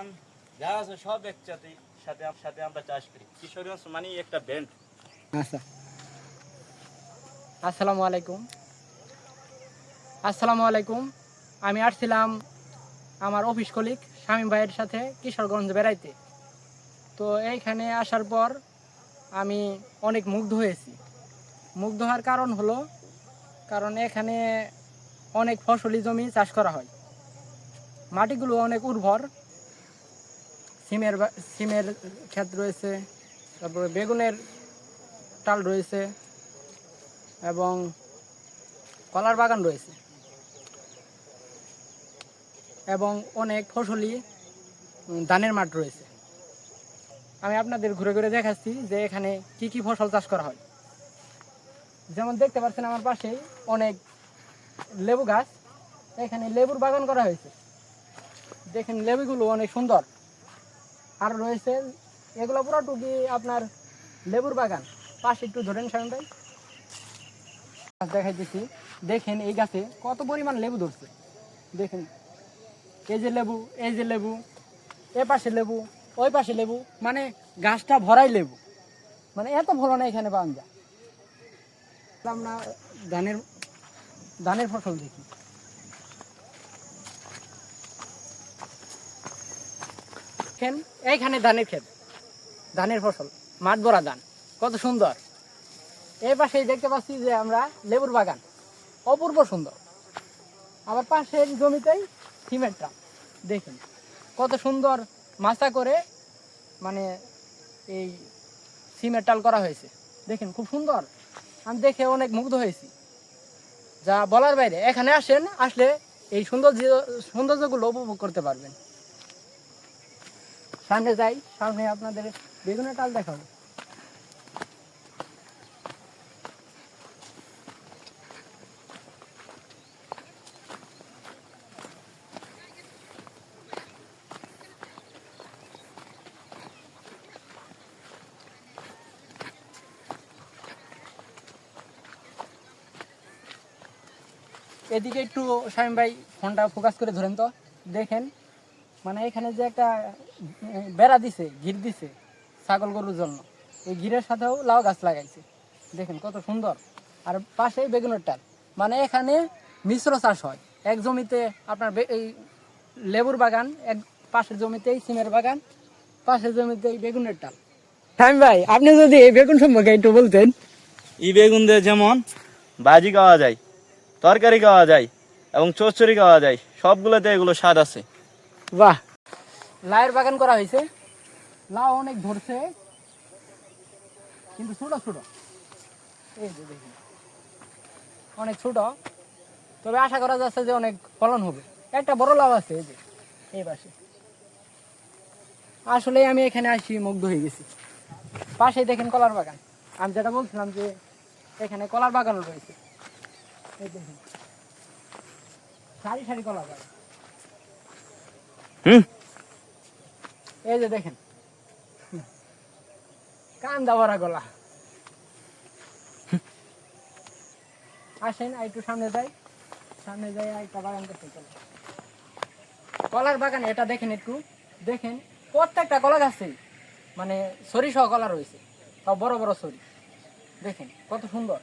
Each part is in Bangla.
ধান যা আছে সব একসাথে, সাথে সাথে আমরা চাষ করি। কিশোরগঞ্জ মানে একটা ব্যান্ড আচ্ছা। আসসালামু আলাইকুম। আসসালামু আলাইকুম। আমি আসছিলাম আমার অফিস কলিগ শামীম ভাইয়ের সাথে কিশোরগঞ্জ বেড়াইতে। তো এইখানে আসার পর আমি অনেক মুগ্ধ হয়েছি। মুগ্ধ হওয়ার কারণ হলো, কারণ এখানে অনেক ফসলি জমি চাষ করা হয়। মাটিগুলো অনেক উর্বর সিমের সিমের ক্ষেত রয়েছে, তারপরে বেগুনের টাল রয়েছে এবং কলার বাগান রয়েছে এবং অনেক ফসলি ধানের মাঠ রয়েছে। আমি আপনাদের ঘুরে ঘুরে দেখাচ্ছি যে এখানে কি কি ফসল চাষ করা হয়। যেমন দেখতে পাচ্ছেন আমার পাশেই অনেক লেবু গাছ। এখানে লেবুর বাগান করা হয়েছে। দেখেন লেবুগুলো অনেক সুন্দর। আর রয়েছে এগুলো পুরো টুকি আপনার লেবুর বাগান। পাশে একটু ধরেন সামনে ভাই গাছ দেখাইতেছি। দেখেন এই গাছে কত পরিমাণ লেবু ধরছে। দেখেন, এই যে লেবু, এই যে লেবু, এ পাশে লেবু, ওই পাশে লেবু মানে গাছটা ভরাই লেবু। মানে এত ভালো না এখানে পাওয়া যায়। আমরা ধানের ধানের ফসল দেখি। দেখেন এইখানে ধানের ক্ষেত, ধানের ফসল, মাঠ ভরা ধান, কত সুন্দর। এই পাশেই দেখতে পাচ্ছি যে আমরা লেবুর বাগান, অপূর্ব সুন্দর। আবার পাশের জমিতেই সিমেন্টটা দেখুন, কত সুন্দর মাচা করে মানে এই সিমেন্ট টাল করা হয়েছে। দেখেন, খুব সুন্দর। আমি দেখে অনেক মুগ্ধ হয়েছি। যা বলার বাইরে, এখানে আসেন, আসলে এই সৌন্দর্য, সৌন্দর্যগুলো উপভোগ করতে পারবেন। সামনে যাই, সামনে আপনাদের বেগুনের টাল দেখাবো। এদিকে একটু শামীম ভাই ফোনটা ফোকাস করে ধরেন তো। দেখেন মানে এখানে যে একটা বেড়া দিছে ঘির দিছে ছাগল গরুর জন্য। এই ঘিরের সাথেও লাউ গাছ লাগাইছে। দেখেন কত সুন্দর। আর পাশেই বেগুনের টাল মানে এখানে মিশ্র চাষ হয়। এক জমিতে আপনার এই লেবুর বাগান এক পাশের জমিতেই সিমের বাগান পাশের জমিতেই বেগুনের টাল শামীম ভাই আপনি যদি এই বেগুন সম্পর্কে একটু বলতেন। এই বেগুন দিয়ে যেমন ভাজি খাওয়া যায় তরকারি খাওয়া যায় এবং চচ্চড়ি খাওয়া যায় সবগুলোতে এগুলো স্বাদ আছে। বাহ। লাউয়ের বাগান করা হয়েছে। লাউ অনেক ধরছে। কিন্তু ছোট ছোট। এই অনেক ছোট। তবে আশা করা যাচ্ছে যে অনেক ফলন হবে। একটা বড় লাউ আছে এই যে, এই পাশে। আসলে আমি এখানে আসি মুগ্ধ হয়ে গেছি। পাশেই দেখেন কলার বাগান। আমি যেটা বলছিলাম যে এখানে কলার বাগানও রয়েছে। সারি সারি কলার বাগান। এই যে দেখেন। কান্দা ভরা গলা। আসেন একটু সামনে যাই। সামনে যাই একটা বাগান কলার বাগান, এটা দেখেন একটু। দেখেন, প্রত্যেকটা কলা গাছেই মানে সরি সহ কলা রয়েছে। তাও বড় বড় সরি। দেখেন, কত সুন্দর।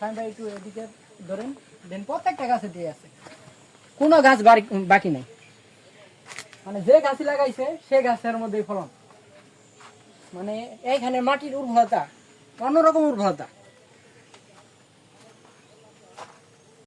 সামনে একটু এদিকে ধরেন। দেন, প্রত্যেকটা গাছে দিয়ে আছে। কোনো গাছ বাকি নেই। মানে যে গাছ লাগাইছে সে গাছের মধ্যে ফলন। মানে এইখানে মাটির উর্বরতা অন্যরকম উর্বরতা।